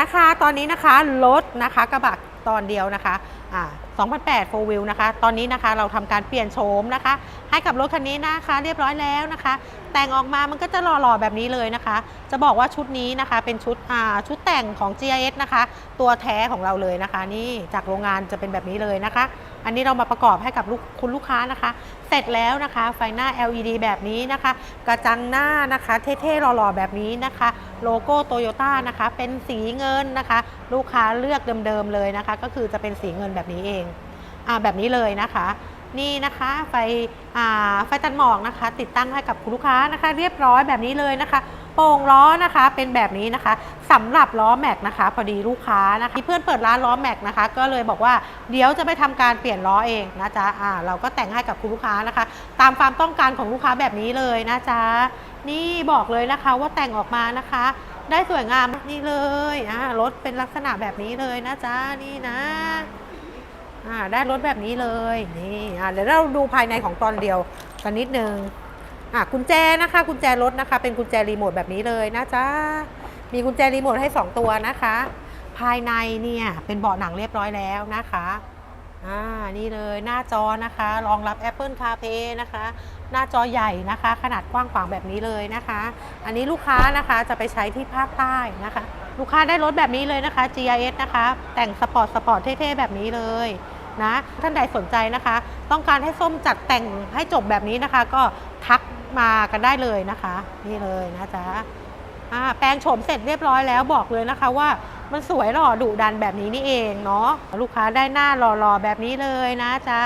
นะคะ ตอนนี้นะคะรถนะคะกระบะตอนเดียวนะคะอ่า2008 4 wheel นะคะ ตอนนี้นะคะเราทำการเปลี่ยนโฉมนะคะ ให้กับรถคันนี้นะคะเรียบร้อยแล้วนะคะ แต่งออกมามันก็จะหล่อๆแบบนี้เลยนะคะ จะบอกว่าชุดนี้นะคะเป็นชุดอ่าชุดแต่งของ GIS นะคะ ตัวแท้ของเราเลยนะคะ นี่จากโรงงานจะเป็นแบบนี้เลยนะคะ อันนี้เรามาประกอบให้กับลูกคุณลูกค้านะคะ เสร็จแล้วนะคะ ไฟหน้า LED แบบนี้นะคะ กระจังหน้านะคะ เท่ๆหล่อๆแบบนี้นะคะ โลโก้โตโยต้านะคะ เป็นสีเงินนะคะ ลูกค้าเลือกเดิมๆเลยนะคะ ก็คือจะเป็นสีเงินแบบนี้เองอ่าแบบนี้เลยนะคะนี่นะคะไฟอ่าไฟตัดหมอกนะคะ ติดตั้งให้กับคุณลูกค้านะคะ เรียบร้อยแบบนี้เลยนะคะ โป่งล้อนะคะเป็นแบบนี้นะคะสำหรับล้อแม็กนะคะพอดีลูกค้านะคะที่เพื่อนเปิดร้านล้อแม็กนะคะ ก็เลยบอกว่าเดี๋ยวจะไปทำการเปลี่ยนล้อเองนะจ๊ะอ่าเราก็แต่งให้กับคุณลูกค้านะคะ ตามความต้องการของลูกค้าแบบนี้เลยนะจ๊ะนี่บอกเลยนะคะว่าแต่งออกมานะคะ ได้สวยงามนี่เลยอ่ารถเป็นลักษณะแบบนี้เลยนะจ๊ะนี่นะอ่าได้รถแบบนี้เลยนี่อ่าเดี๋ยวเราดูภายในของตอนเดียวกันนิดนึง อะกุญแจนะคะ กุญแจรถนะคะ เป็นกุญแจรีโมทแบบนี้เลยนะจ๊ะมีกุญแจรีโมทให้ 2 ตัวนะคะ ภายในเนี่ยเป็นเบาะหนังเรียบร้อยแล้วนะคะอ่านี่เลยหน้าจอนะคะรองรับ Apple CarPlay นะคะ หน้าจอใหญ่นะคะ ขนาดกว้างขวางแบบนี้เลยนะคะ อันนี้ลูกค้านะคะจะไปใช้ที่ภาคใต้นะคะ ลูกค้าได้รถแบบนี้เลยนะคะ GIS นะคะ แต่งสปอร์ตสปอร์ตเท่ๆแบบนี้เลยนะท่านใดสนใจนะคะ ต้องการให้ส้มจัดแต่งให้จบแบบนี้นะคะ ก็ทัก มากันได้เลยนะคะ นี่เลยนะจ๊ะอ่าแปลงโฉมเสร็จเรียบร้อยแล้วบอกเลยนะคะว่ามันสวยหล่อดุดันแบบนี้นี่เองเนาะลูกค้าได้หน้าหล่อๆแบบนี้เลยนะจ๊ะ